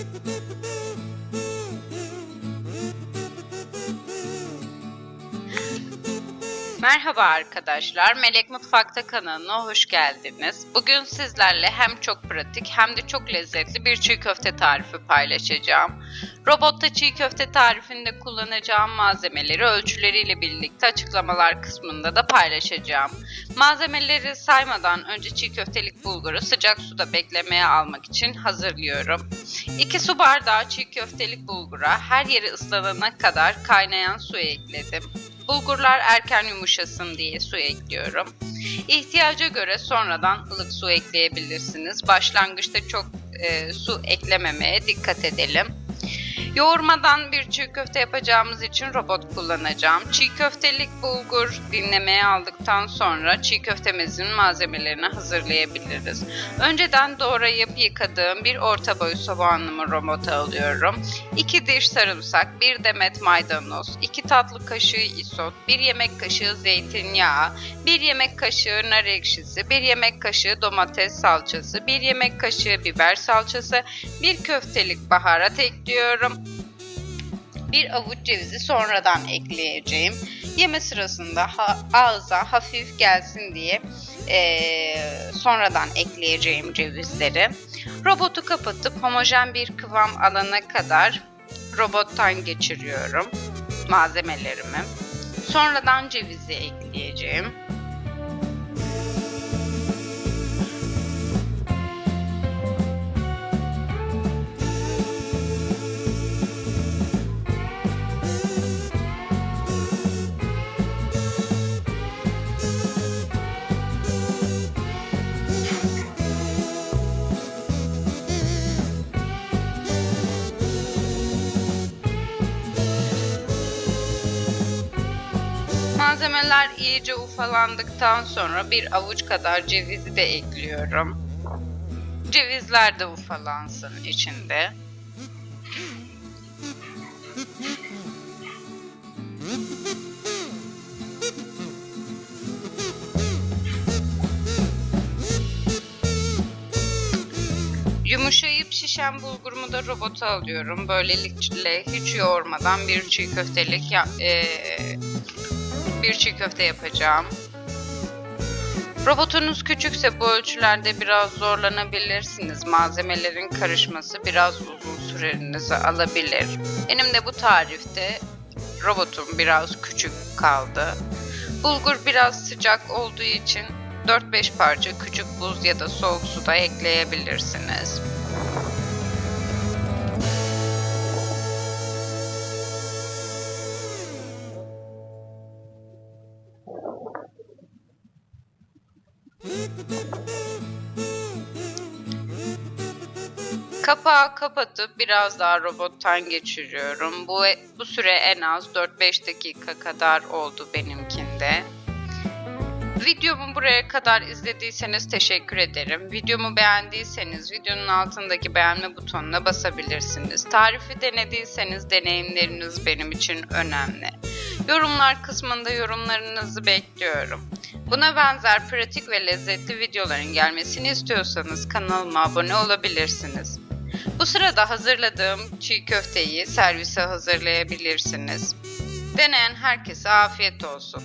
Tick, tick, tick. Merhaba arkadaşlar, Melek Mutfak'ta kanalına hoş geldiniz. Bugün sizlerle hem çok pratik hem de çok lezzetli bir çiğ köfte tarifi paylaşacağım. Robotta çiğ köfte tarifinde kullanacağım malzemeleri ölçüleriyle birlikte açıklamalar kısmında da paylaşacağım. Malzemeleri saymadan önce çiğ köftelik bulguru sıcak suda beklemeye almak için hazırlıyorum. 2 su bardağı çiğ köftelik bulgura her yeri ıslanana kadar kaynayan su ekledim. Bulgurlar erken yumuşasın diye su ekliyorum. İhtiyaca göre sonradan ılık su ekleyebilirsiniz. Başlangıçta çok e, su eklememeye dikkat edelim. Yoğurmadan bir çiğ köfte yapacağımız için robot kullanacağım. Çiğ köftelik bulgur dinlemeye aldıktan sonra çiğ köftemizin malzemelerini hazırlayabiliriz. Önceden doğrayıp yıkadığım bir orta boy soğanımı robota alıyorum. 2 diş sarımsak, 1 demet maydanoz, 2 tatlı kaşığı isot, 1 yemek kaşığı zeytinyağı, 1 yemek kaşığı nar ekşisi, 1 yemek kaşığı domates salçası, 1 yemek kaşığı biber salçası, 1 köftelik baharat ekliyorum. Bir avuç cevizi sonradan ekleyeceğim. Yeme sırasında ha, ağza hafif gelsin diye eee, sonradan ekleyeceğim cevizleri. Robotu kapatıp homojen bir kıvam alana kadar robottan geçiriyorum malzemelerimi. Sonradan cevizi ekleyeceğim. Malzemeler iyice ufalandıktan sonra bir avuç kadar cevizi de ekliyorum. Cevizler de ufalansın içinde. Yumuşayıp şişen bulgurumu da robota alıyorum. Böylelikle hiç yoğurmadan bir çiğ köftelik ya, eee, bir çiğ köfte yapacağım. Robotunuz küçükse bu ölçülerde biraz zorlanabilirsiniz. Malzemelerin karışması biraz uzun sürenizi alabilir. Benim de bu tarifte robotum biraz küçük kaldı. Bulgur biraz sıcak olduğu için 4-5 parça küçük buz ya da soğuk suda ekleyebilirsiniz. Kapağı kapatıp biraz daha robottan geçiriyorum. Bu, bu süre en az 4-5 dakika kadar oldu benimkinde. Videomu buraya kadar izlediyseniz teşekkür ederim. Videomu beğendiyseniz videonun altındaki beğenme butonuna basabilirsiniz. Tarifi denediyseniz deneyimleriniz benim için önemli. Yorumlar kısmında yorumlarınızı bekliyorum. Buna benzer pratik ve lezzetli videoların gelmesini istiyorsanız kanalıma abone olabilirsiniz. Bu sırada hazırladığım çiğ köfteyi servise hazırlayabilirsiniz. Deneyen herkese afiyet olsun.